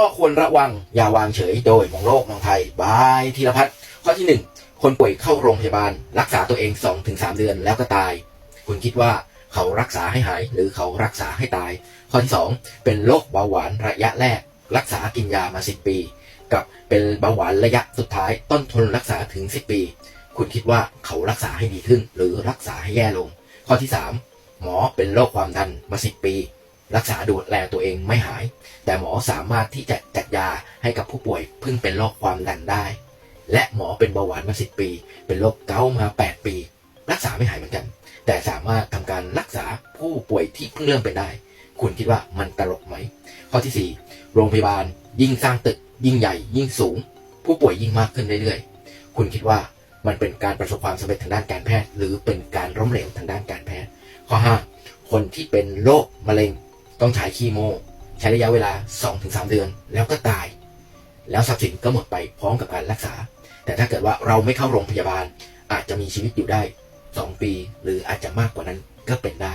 ข้อควรระวังอย่าวางเฉยโดยมองโลกมองไทยบายธีรพัฒน์ข้อที่หนึ่งคนป่วยเข้าโรงพยาบาล รักษาตัวเอง 2-3ถึงเดือนแล้วก็ตาย คุณคิดว่าเขารักษาให้หาย หรือเขารักษาให้ตาย ข้อที่สองเป็นโรคเบาหวานระยะแรก รักษากินยามา 10 ปี กับเป็นเบาหวานระยะสุดท้าย ต้นทนรักษาถึง 10 ปี คุณคิดว่าเขารักษาให้ดีขึ้น หรือรักษาให้แย่ลง ข้อที่ 3 หมอเป็นโรคความดันมา 10 ปี รักษาดูแลตัวเองไม่หาย แต่หมอสามารถที่จะจัดยาให้กับผู้ป่วยเพิ่งเป็นโรคความดันได้ และหมอเป็นเบาหวานมา 10 ปี เป็นโรคเกาต์มา 8 ปี รักษาไม่หายเหมือนกัน แต่สามารถทำการรักษาผู้ป่วยที่เพิ่งเริ่มเป็นได้ คุณคิดว่ามันตลกไหม ข้อที่ 4 โรงพยาบาล ยิ่งสร้างตึก ยิ่งใหญ่ ยิ่งสูง ผู้ป่วยยิ่งมากขึ้นเรื่อยๆ คุณคิดว่ามันเป็นการประสบความสำเร็จทางด้านการแพทย์ หรือเป็นการล้มเหลวทางด้านการแพทย์ ข้อ 5 คนที่เป็นโรคมะเร็งต้องใช้คีโม ใช้ระยะเวลา 2-3 เดือน แล้วก็ตาย แล้วทรัพย์สินก็หมดไปพร้อมกับการรักษา แต่ถ้าเกิดว่าเราไม่เข้าโรงพยาบาล อาจจะมีชีวิตอยู่ได้ 2 ปี หรืออาจจะมากกว่านั้นก็เป็นได้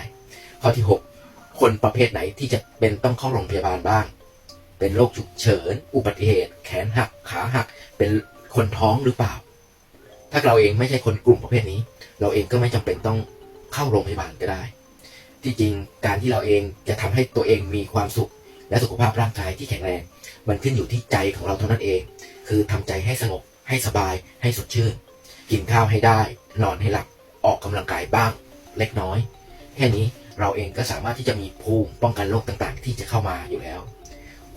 ข้อที่ 6 คนประเภทไหนที่จะเป็นต้องเข้าโรงพยาบาลบ้าง เป็นโรคฉุกเฉิน อุบัติเหตุ แขนหัก ขาหัก เป็นคนท้องหรือเปล่า ถ้าเราเองไม่ใช่คนกลุ่มประเภทนี้ เราเองก็ไม่จำเป็นต้องเข้าโรงพยาบาลก็ได้ ที่จริงการที่เราเองจะทำให้ตัวเองมีความสุข และสุขภาพร่างกายที่แข็งแรง มันขึ้นอยู่ที่ใจของเราเท่านั้นเอง คือทำใจให้สงบ ให้สบาย ให้สดชื่น กินข้าวให้ได้ นอนให้หลับ ออกกำลังกายบ้าง เล็กน้อย แค่นี้เราเองก็สามารถที่จะมีภูมิป้องกันโรคต่างๆ ที่จะเข้ามาอยู่แล้ว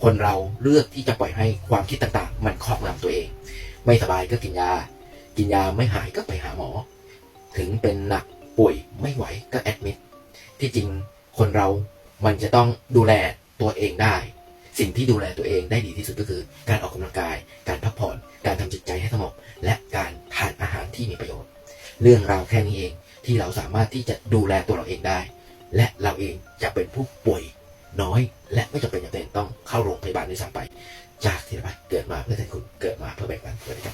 คนเราเลือกที่จะปล่อยให้ความคิดต่างๆ มันครอบงำตัวเอง ไม่สบายก็กินยา กินยาไม่หายก็ไปหาหมอ ถึงเป็นหนักป่วยไม่ไหวก็แอดมิดที่จริงคนเรามันจะต้องดูแล ตัวเองได้ สิ่งที่ดูแลตัวเองได้ดีที่สุดก็คือ การออกกำลังกาย การพักผ่อน การทำจิตใจให้สงบและการทานอาหารที่มีประโยชน์ เรื่องราวแค่นี้เองที่เราสามารถที่จะดูแลตัวเราเองได้ และเราเองจะเป็นผู้ป่วยน้อย และไม่จำเป็นจำเป็นต้องเข้าโรงพยาบาลด้วยซ้ำไป จากที่เราเกิดมาเพื่อแทนคุณเกิดมาเพื่อแบ่งปันสวัสดีครับ